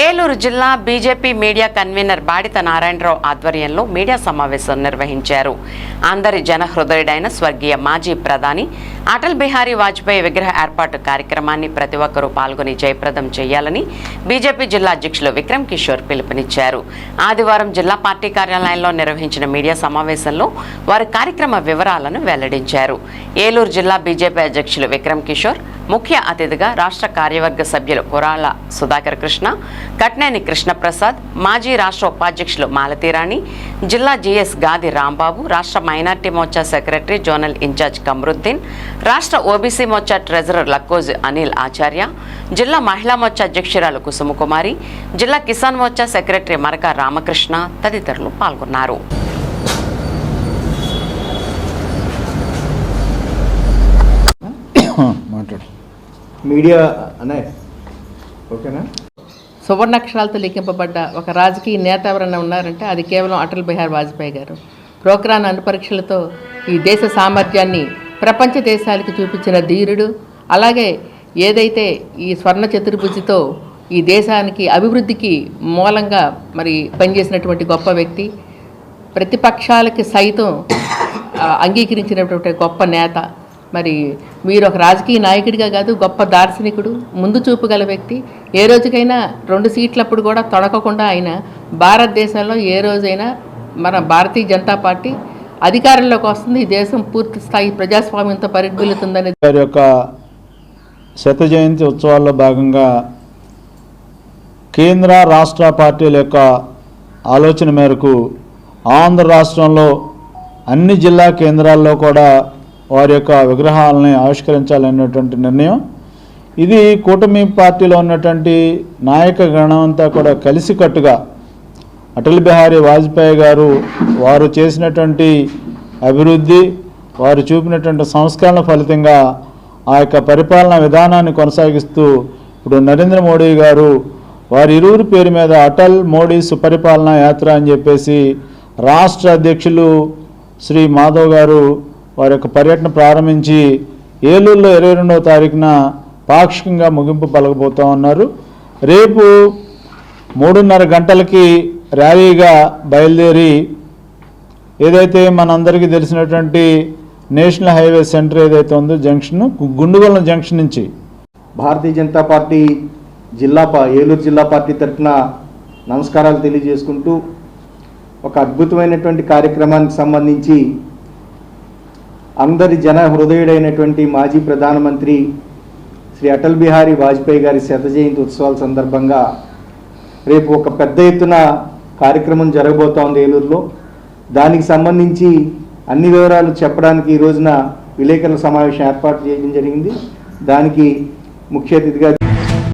ఏలూరు జిల్లా BJP media convenor Badita Narayana Rao ఆధ్వర్యంలో media సమావేశం నిర్వహించారు. అందరి జనహృదయుడైన స్వర్గీయ మాజీ ప్రధాని అటల్ బిహారీ వాజ్పేయి విగ్రహ ఏర్పాటు కార్యక్రమాన్ని ప్రతి ఒక్కరూ పాల్గొని జయప్రదం చేయాలని బీజేపీ జిల్లా అధ్యక్షులు విక్రమ్ కిషోర్ పిలుపునిచ్చారు. ఆదివారం జిల్లా పార్టీ కార్యాలయంలో నిర్వహించిన మీడియా సమావేశంలో వారి కార్యక్రమ వివరాలను వెల్లడించారు. ఏలూరు జిల్లా బీజేపీ అధ్యక్షులు విక్రమ్ కిషోర్ ముఖ్య అతిథిగా రాష్ట్ర కార్యవర్గ సభ్యులు కురాల సుధాకర్ కృష్ణ కట్నేని కృష్ణప్రసాద్ మాజీ రాష్ట్ర ఉపాధ్యక్షులు మాలతీరాణి జిల్లా జీఎస్ గాది రాంబాబు రాష్ట్ర minority Morcha secretary zonal incharge Kamaruddin రాష్ట్ర ఓబీసీ మోర్చా ట్రెజరర్ లక్కోజ్ అనిల్ ఆచార్య జిల్లా మహిళా మోర్చా అధ్యక్షురాలు కుసుమకుమారి జిల్లా కిసాన్ మోర్చా సెక్రటరీ మరక రామకృష్ణ తదితరులు పాల్గొన్నారు. మాట్లాడు. మీడియా అనే ఓకేనా? సువర్ణాక్షరాలతో లిఖింపబడ్డ ఒక రాజకీయ నేత ఎవరైనా ఉన్నారంటే అది కేవలం అటల్ బిహారీ వాజ్పేయి గారు. ప్రోగ్రాన్ అనుపరీక్షలతో ఈ దేశ సామర్థ్యాన్ని ప్రపంచ దేశాలకు చూపించిన ధీరుడు అలాగే ఏదైతే ఈ స్వర్ణ చతుర్భుజితో ఈ దేశానికి అభివృద్ధికి మూలంగా మరి పనిచేసినటువంటి గొప్ప వ్యక్తి ప్రతిపక్షాలకి సైతం అంగీకరించినటువంటి గొప్ప నేత మరి మీరు ఒక రాజకీయ నాయకుడిగా కాదు గొప్ప దార్శనికుడు ముందు చూపుగల వ్యక్తి. ఏ రోజుకైనా రెండు సీట్లప్పుడు కూడా తొడకకుండా ఆయన భారతదేశంలో ఏ రోజైనా మన భారతీయ జనతా పార్టీ అధికారంలోకి వస్తుంది. ఈ దేశం పూర్తి స్థాయి ప్రజాస్వామ్యంతో పరిగెలుతుందని వారి యొక్క శత జయంతి ఉత్సవాల్లో భాగంగా కేంద్ర రాష్ట్ర పార్టీల యొక్క ఆలోచన మేరకు ఆంధ్ర రాష్ట్రంలో అన్ని జిల్లా కేంద్రాల్లో కూడా వారి యొక్క విగ్రహాలని ఆవిష్కరించాలనేటువంటి నిర్ణయం. ఇది కూటమి పార్టీలో ఉన్నటువంటి నాయక గణమంతా కూడా కలిసికట్టుగా అటల్ బిహారీ వాజ్పేయి గారు వారు చేసినటువంటి అభివృద్ధి వారు చూపినటువంటి సంస్కరణ ఫలితంగా ఆ యొక్క పరిపాలనా విధానాన్ని కొనసాగిస్తూ ఇప్పుడు నరేంద్ర మోడీ గారు వారి ఇరువురి పేరు మీద అటల్ మోడీ సుపరిపాలన యాత్ర అని చెప్పేసి రాష్ట్ర అధ్యక్షులు శ్రీ మాధవ్ గారు వారి యొక్క పర్యటన ప్రారంభించి ఏలూరులో ఇరవై రెండవ తారీఖున పాక్షికంగా ముగింపు పలకబోతా ఉన్నారు. రేపు మూడున్నర గంటలకి ర్యాలీగా బయలుదేరి ఏదైతే మనందరికీ తెలిసినటువంటి నేషనల్ హైవే సెంటర్ ఏదైతే ఉందో జంక్షన్ గుండుగొల్లం జంక్షన్ నుంచి భారతీయ జనతా పార్టీ జిల్లా ఏలూరు జిల్లా పార్టీ తరఫున నమస్కారాలు తెలియజేసుకుంటూ ఒక అద్భుతమైనటువంటి కార్యక్రమానికి సంబంధించి అందరి జన హృదయుడైనటువంటి మాజీ ప్రధానమంత్రి శ్రీ అటల్ బిహారీ వాజ్పేయి గారి శత జయంతి ఉత్సవాల సందర్భంగా రేపు ఒక పెద్ద ఎత్తున కార్యక్రమం జరగబోతోంది ఏలూరులో. దానికి సంబంధించి అన్ని వివరాలు చెప్పడానికి ఈ రోజున విలేకరుల సమావేశం ఏర్పాటు చేయడం జరిగింది. దానికి ముఖ్య అతిథిగా